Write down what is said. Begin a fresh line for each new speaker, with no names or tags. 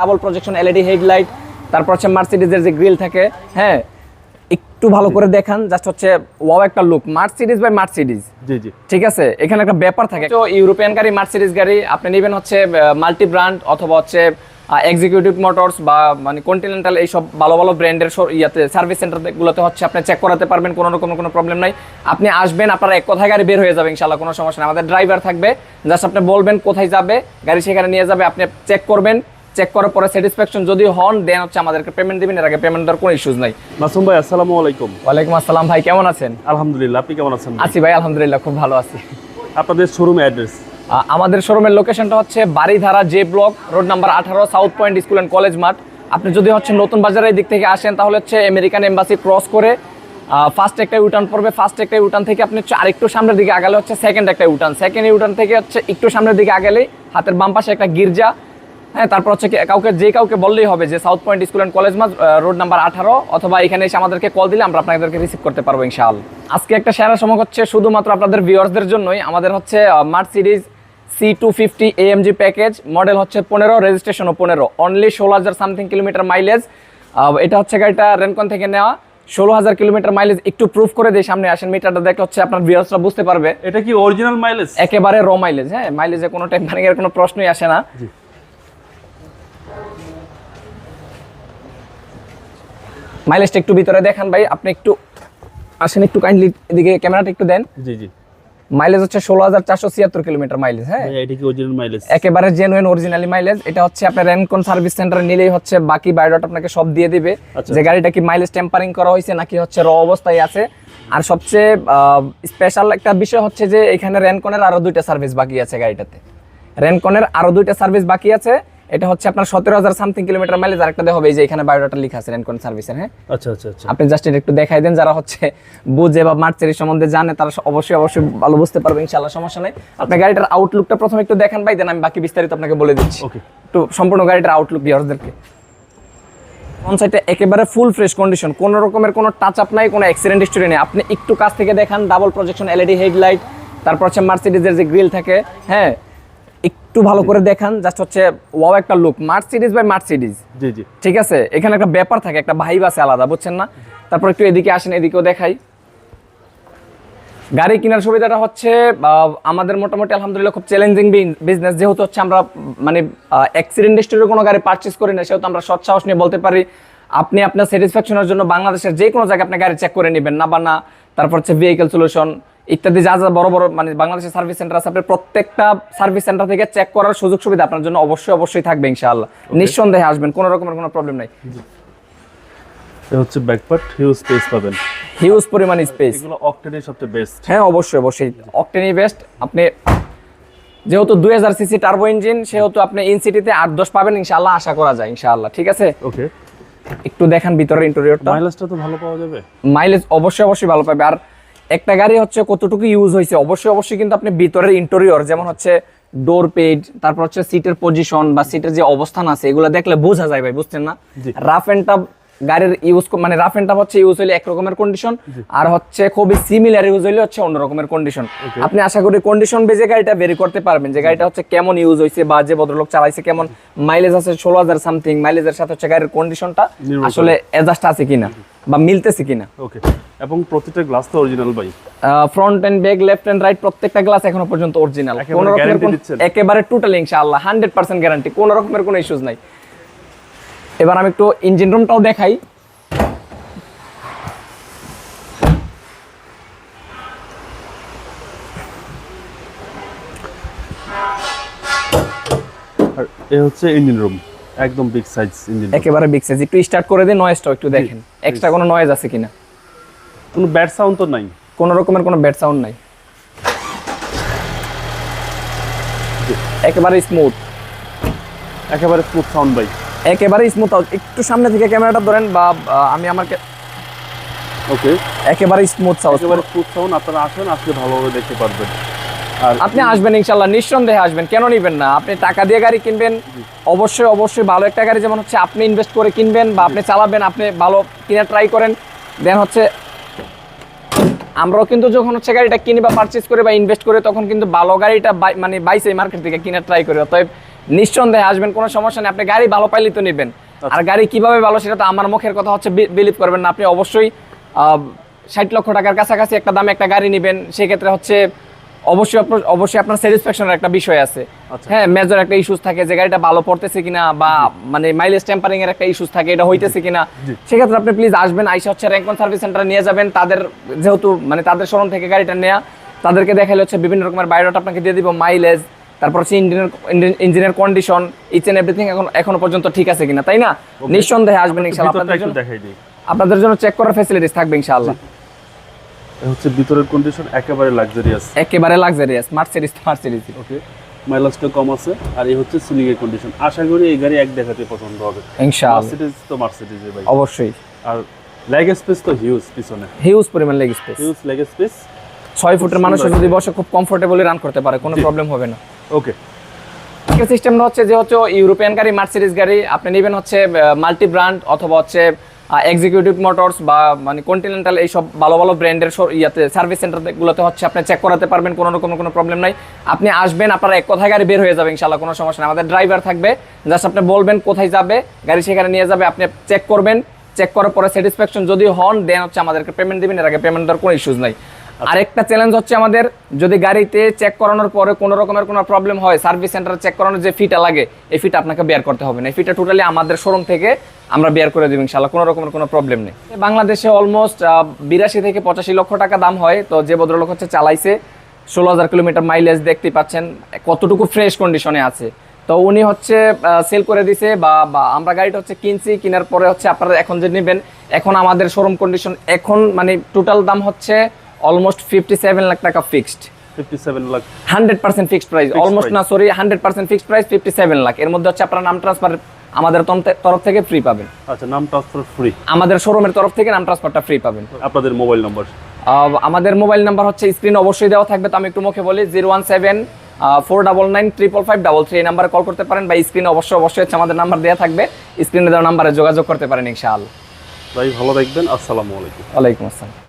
Double projection LED headlight তারপর হচ্ছে মার্সিডিজের যে গ্রিল থাকে হ্যাঁ একটু ভালো করে দেখান জাস্ট হচ্ছে ওয়াও একটা look Mercedes by Mercedes
G G.
ঠিক আছে? এখানে একটা ব্যাপার থাকে। তো ইউরোপিয়ান গাড়ি মার্সিডিজ গাড়ি আপনি নেবেন হচ্ছে মাল্টি ব্র্যান্ড অথবা হচ্ছে এক্সিকিউটিভ মোটরস বা মানে কন্টিনেন্টাল এইসব ভালো ভালো ব্র্যান্ডের ইয়াতে সার্ভিস সেন্টারগুলোতে হচ্ছে আপনি চেক করাতে পারবেন কোনো রকম কোনো প্রবলেম নাই। আপনি আসবেন আপনার এক কথায় গাড়ি বের হয়ে যাবে ইনশাল্লাহ কোনো সমস্যা নেই। আমাদের ড্রাইভার থাকবে জাস্ট আপনি বলবেন কোথায় যাবে গাড়ি সেখানে নিয়ে যাবে আপনি চেক করবেন। চেক করার পরে স্যাটিসফ্যাকশন যদি হন দেন হচ্ছে আমাদেরকে পেমেন্ট দিবেন। এর আগে পেমেন্ট দেওয়ার কোনো ইস্যুস নাই।
মাসুম ভাই আসসালামু আলাইকুম।
ওয়ালাইকুম আসসালাম ভাই কেমন আছেন?
আলহামদুলিল্লাহ আপনি কেমন আছেন
আছি ভাই আলহামদুলিল্লাহ খুব ভালো আছি।
আপনাদের শোরুম অ্যাড্রেস
আমাদের শোরুমের লোকেশনটা হচ্ছে Baridhara J block road number আঠারো south point school and college মাঠ আপনি যদি হচ্ছে নতুন বাজারের দিক থেকে আসেন তাহলে হচ্ছে আমেরিকান এম্বাসি ক্রস করে ফার্স্ট একটা ইউটার্ন পড়বে। ফার্স্ট একটা ইউটার্ন থেকে আপনি হচ্ছে আরেকটু সামনের দিকে আগালে হচ্ছে সেকেন্ড একটা ইউটার্ন সেকেন্ড ইউটার্ন থেকে হচ্ছে একটু সামনের দিকে আগালেই হাতের বাম পাশে একটা গির্জা। হ্যাঁ তারপর হচ্ছে কি- কাউকে যে কাউকে বললেই হবে যে south point school and college মাঠ রোড নাম্বার আঠারো অথবা এখানে এসে আমাদেরকে কল দিলে আমরা আপনাদেরকে রিসিভ করতে পারব ইনশাল আজকে একটা সেরা সময় হচ্ছে শুধুমাত্র আপনাদের ভিউয়ার্সদের জন্যই আমাদের হচ্ছে Mercedes C two fifty AMG package model হচ্ছে পনেরো রেজিস্ট্রেশনও পনেরো। অনলি ষোলো হাজার সামথিং কিলোমিটার মাইলেজ এটা হচ্ছে গাড়িটা রেনকন থেকে নেওয়া। ষোলো হাজার কিলোমিটার মাইলেজ একটু প্রুফ করে দিয়ে সামনে আসেন মিটারটা দেখলে হচ্ছে আপনার ভিউয়ার্সরা বুঝতে পারবে।
এটা কি অরিজিনাল মাইলেজ
একেবারে র মাইলেজ হ্যাঁ মাইলেজে কোনো টাইম ভাঙের কোনো প্রশ্নই আসে না। মাইলেজটা একটু ভিতরে দেখান ভাই আপনি একটু আসেন একটু কাইন্ডলি এদিকে ক্যামেরাটা একটু দেন।
জি জি।
মাইলেজ হচ্ছে ষোলো হাজার চারশো ছিয়াত্তর কিলোমিটার মাইলেজ হ্যাঁ?
এটা কি অরিজিনাল মাইলেজ
একেবারে জেনুইন অরিজিনালি মাইলেজ এটা হচ্ছে আপনার র্যানকন সার্ভিস সেন্টারে নিলেই হচ্ছে বাকি বায়োডাটা আপনাকে সব দিয়ে দিবে।
আচ্ছা।
যে গাড়িটা কি মাইলেজ টেম্পারিং করা হয়েছে নাকি হচ্ছে র অবস্থায় আছে। আর সবচেয়ে স্পেশাল একটা বিষয় হচ্ছে যে এখানে র্যানকনের আরও দুইটা সার্ভিস বাকি আছে গাড়িটাতে। র্যানকনের আরও দুইটা সার্ভিস বাকি আছে। এটা হচ্ছে আপনার সতেরো হাজার সামথিং কিলোমিটার মাইলেজ আরেকটা হবে এই যে এখানে বায়োডাটা লেখা আছে র্যানকন সার্ভিসের হ্যাঁ?
আচ্ছা আচ্ছা আচ্ছা।
আপনি জাস্ট এটা একটু দেখাই দেন যারা হচ্ছে বুঝে বা মার্চেরি সম্বন্ধে জানে তারা অবশ্যই অবশ্যই ভালো বুঝতে পারবে ইনশাআল্লাহ সমস্যা নেই। আপনি গাড়িটার আউটলুকটা প্রথমে একটু দেখান ভাই দেন আমি বাকি বিস্তারিত আপনাকে বলে দিচ্ছি।
ওকে
একটু সম্পূর্ণ গাড়িটার আউটলুক ভিউয়ারদেরকে ফ্রন্ট সাইডে একেবারে ফুল ফ্রেশ কন্ডিশন কোনো রকমের কোনো টাচ আপ নাই কোনো অ্যাক্সিডেন্ট হিস্টোরি নেই। আপনি একটু কাছ থেকে দেখান ডাবল প্রজেকশন এলইডি হেডলাইট তারপর হচ্ছে মার্সিডিজের যে গ্রিল থাকে হ্যাঁ? একটু ভালো করে দেখান জাস্ট হচ্ছে ওয়াও একটা look Mercedes by Mercedes
G G.
ঠিক আছে? এখানে একটা ব্যাপার থাকে একটা ভাইব আছে আলাদা বুঝছেন না? তারপর একটু এদিকে আসেন এদিকেও দেখাই। গাড়ি কেনার সুবিধাটা হচ্ছে আমাদের মোটামুটি আলহামদুলিল্লাহ খুব চ্যালেঞ্জিং বিজনেস যেহেতু হচ্ছে আমরা মানে অ্যাক্সিডেন্ট হিস্টোরির কোনো গাড়ি পারচেস করি না সেহেতু আমরা সৎ সাহস নিয়ে বলতে পারি আপনি আপনার স্যাটিসফ্যাকশনের জন্য বাংলাদেশের যে কোনো জায়গায় আপনি গাড়ি চেক করে নেবেন না বা না তারপর হচ্ছে ভেহিকেল সলিউশন ইত্যাদি যা যা বড় বড় মানে বাংলাদেশের সার্ভিস সেন্টার আছে আপনি প্রত্যেকটা সার্ভিস সেন্টার থেকে চেক করার সুযোগ সুবিধা আপনার জন্য অবশ্যই অবশ্যই থাকবে ইনশাআল্লাহ। নিঃসন্দেহে আসবেন কোনো রকমের কোনো প্রবলেম নাই।
হচ্ছে ব্যাকপার্ট হিউজ স্পেস পাবেন।
হিউজ পরিমাণ স্পেস
এগুলো অকটেনের সবচেয়ে বেস্ট
হ্যাঁ অবশ্যই অবশ্যই। অকটেনই বেস্ট আপনি যেহেতু দুই হাজার সিসি টার্বো ইঞ্জিন সেহেতু আপনি ইনসিটিতে আট দশ পাবেন ইনশাআল্লাহ আশা করা যায় ইনশাআল্লাহ। ঠিক আছে?
ওকে
একটু দেখেন ভিতরের ইন্টেরিয়রটা
মাইলেজটা তো ভালো পাওয়া যাবে।
মাইলেজ অবশ্যই অবশ্যই ভালো পাবে। আর একটা গাড়ি হচ্ছে কতটুকু ইউজ হয়েছে? অবশ্যই অবশ্যই কিন্তু আপনি ভিতরের ইন্টেরিয়র যেমন হচ্ছে ডোর পেড তারপর হচ্ছে সিটের পজিশন বা সিটের যে অবস্থান আছে এগুলো দেখলে বোঝা যায় ভাই বুঝছেন না? রাফ এন্ড টাফ গাড়ির ইউজ মানে রাফ এন্ড টাফ হচ্ছে ইউজ হইলে এক রকমের কন্ডিশন আর হচ্ছে খুবই সিমিলার ইউজ হইলে হচ্ছে অন্য রকমের কন্ডিশন আপনি আশা করি কন্ডিশন বেজে গাড়িটা বের করতে পারবেন যে গাড়িটা হচ্ছে কেমন ইউজ হয়েছে বা যে ভদ্রলোক চালাইছে কেমন। মাইলেজ আছে ষোলো হাজার সামথিং মাইলেজের সাথে হচ্ছে গাড়ির কন্ডিশনটা আসলে অ্যাডজাস্ট আছে কিনা বা মিলতেছে কিনা।
ওকে এবং প্রতিটা গ্লাস তো অরিজিনাল ভাই।
Front and back left and right প্রত্যেকটা গ্লাস এখনও পর্যন্ত অরিজিনাল
একেবারে
কোন রকমের? একেবারে টোটাল ইনশাআল্লাহ। হান্ড্রেড পার্সেন্ট গ্যারান্টি কোনো রকমের কোনো ইস্যুস নাই। এবার আমি একটু ইঞ্জিন রুমটাও দেখাই।
আর এ হচ্ছে ইঞ্জিন রুম একদম বিগ সাইজ ইঞ্জিন
একেবারে বিগ সাইজ একটু স্টার্ট করে দিন নয়েজটাও একটু দেখেন। এক্সট্রা কোনো নয়েজ আছে কিনা?
কোনো ব্যাড সাউন্ড তো নাই।
কোনো রকমের কোনো ব্যাড সাউন্ড নাই। একেবারে স্মুথ
একেবারে স্মুথ সাউন্ড ভাই।
একেবারে স্মুথ আউট একটু সামনে থেকে ক্যামেরাটা ধরেন বা আমি আমার
ওকে
একেবারে স্মুথ সাউন্ড
একেবারে স্মুথ সাউন্ড আপনারা আসেন আসলে ভালোভাবে দেখতে পারবেন। আর
আপনি আসবেন ইনশাল্লাহ নিঃসন্দেহে আসবেন কেন নিবেন না? আপনি টাকা দিয়ে গাড়ি কিনবেন অবশ্যই অবশ্যই ভালো একটা গাড়ি যেমন হচ্ছে আপনি ইনভেস্ট করে কিনবেন বা আপনি চালাবেন আপনি ভালো কিনে ট্রাই করেন। দেন হচ্ছে আমরাও কিন্তু যখন হচ্ছে গাড়িটা কিনি বা পারচেজ করে বা ইনভেস্ট করে তখন কিন্তু ভালো গাড়িটা মানে বাইসে মার্কেট থেকে কিনে ট্রাই করি। অতএব নিঃসন্দেহে আসবেন কোনো সমস্যা নেই। আপনি গাড়ি ভালো পাইলে তো নেবেন। আর গাড়ি কীভাবে ভালো সেটা তো আমার মুখের কথা হচ্ছে বিলিভ করবেন না। আপনি অবশ্যই ষাট লক্ষ টাকার কাছাকাছি একটা দামে একটা গাড়ি নেবেন। সেক্ষেত্রে হচ্ছে অবশ্যই আপনার অবশ্যই আপনার স্যাটিসফ্যাকশনের একটা বিষয় আছে।
আচ্ছা।
হ্যাঁ মেজর একটা ইস্যুস থাকে যে গাড়িটা ভালো পড়তেছে কিনা বা মানে মাইলেজ টেম্পারিং এর একটা ইস্যুস থাকে এটা হইতেছে কিনা। সেক্ষেত্রে আপনি প্লিজ আসবেন আইসা হচ্ছে র্যাঙ্কন সার্ভিস সেন্টার নিয়ে যাবেন। তাদের যেহেতু মানে তাদের শোরুম থেকে গাড়িটা নেওয়া তাদেরকে দেখাইলে হচ্ছে বিভিন্ন রকমের বায়োডাটা আপনাকে দিয়ে দিব মাইলেজ তারপর হচ্ছে ইঞ্জিনের ইঞ্জিনের কন্ডিশন ইচ এন্ড এভরিথিং এখন এখনও পর্যন্ত ঠিক আছে কিনা তাই না? নিঃসন্দেহে আসবেন ইনশাআল্লাহ। আপনাদের জন্য আপনাদের জন্য চেক করার ফ্যাসিলিটিস থাকবে ইনশাআল্লাহ।
হচ্ছে ভিতরের কন্ডিশন একেবারে লাক্সারিয়াস
একেবারে লাক্সারিয়াস মার্সিডিজ মার্সিডিজ
ওকে মাইলেজটা কম আছে আর এই হচ্ছে সিলিং এর কন্ডিশন আশা করি এই গাড়ি এক দেখাতে পছন্দ হবে।
ইনশাআল্লাহ।
মার্সিডিজ তো মার্সিডিজ ভাই।
অবশ্যই।
আর লেগ স্পেস তো হিউজ পিছনে।
হিউজ পরিমাণ leg space
huge leg space
ছয় ফুটের মানুষ যদি বসে খুব কমফোর্টেবলি রান করতে পারে কোনো প্রবলেম হবে না।
ওকে
সিস্টেমটা হচ্ছে যে হচ্ছে ইউরোপিয়ান গাড়ি মার্সিডিজ গাড়ি। আপনি নেবেন হচ্ছে মাল্টি ব্র্যান্ড অথবা হচ্ছে এক্সিকিউটিভ মোটরস বা মানে কন্টিনেন্টাল এইসব ভালো ভালো ব্র্যান্ডের ইয়াতে সার্ভিস সেন্টারগুলোতে হচ্ছে আপনি চেক করাতে পারবেন, কোনো রকম কোনো প্রবলেম নাই। আপনি আসবেন, আপনার এক কথায় গাড়ি বের হয়ে যাবে ইনশাল্লাহ কোনো সমস্যা নেই। আমাদের ড্রাইভার থাকবে জাস্ট আপনি বলবেন কোথায় যাবে, গাড়ি সেখানে নিয়ে যাবে, আপনি চেক করবেন। চেক করার পরে স্যাটিসফ্যাকশন যদি হন দেন হচ্ছে আমাদেরকে পেমেন্ট দিবেন। এর আগে পেমেন্ট দেওয়ার কোনো ইস্যুজ নাই। আরেকটা চ্যালেঞ্জ হচ্ছে আমাদের, যদি গাড়িতে চেক করানোর পরে কোনো রকমের কোনো প্রবলেম হয় সার্ভিস সেন্টারে চেক করানোর যে ফিটা লাগে, এই ফিটা আপনাকে বেয়ার করতে হবে না। এই ফিটা টোটালি আমাদের শোরুম থেকে আমরা বেয়ার করে দেবো ইনশাল্লাহ কোনো রকমের কোনো প্রবলেম নেই। বাংলাদেশে অলমোস্ট বিরাশি থেকে পঁচাশি লক্ষ টাকা দাম হয়, তো যে ভদ্রলোক হচ্ছে চালাইছে, ষোলো হাজার কিলোমিটার মাইলেজ দেখতেই পাচ্ছেন, কতটুকু ফ্রেশ কন্ডিশনে আছে। তো উনি হচ্ছে সেল করে দিছে বা বা আমরা গাড়িটা হচ্ছে কিনছি, কেনার পরে হচ্ছে আপনারা এখন যে নেবেন, এখন আমাদের শোরুম কন্ডিশন এখন মানে টোটাল দাম হচ্ছে অলমোস্ট ফিফটি সেভেন লাখ টাকা ফিক্সড এর মধ্যে হচ্ছে আপনার নাম ট্রান্সফার আমাদের তরফ থেকে ফ্রি পাবেন।
আচ্ছা নাম ট্রান্সফার ফ্রি
আমাদের শোরুমের তরফ থেকে নাম ট্রান্সফারটা ফ্রি পাবেন।
আপনাদের মোবাইল নম্বর
আমাদের মোবাইল নাম্বার হচ্ছে স্ক্রিন অবশ্যই দেওয়া থাকবে তো আমি একটু মুখে বলি zero one seven four double nine triple five double three এই নাম্বারে কল করতে পারেন। বা স্ক্রিনে অবশ্যই অবশ্যই হচ্ছে আমাদের নাম্বার দেওয়া থাকবে। স্ক্রিনে দেওয়া নাম্বারে যোগাযোগ করতে পারেন ইনশাআল্লাহ।
ভাই ভালো দেখবেন আসসালামু আলাইকুম।
ওয়ালাইকুম আসসালাম।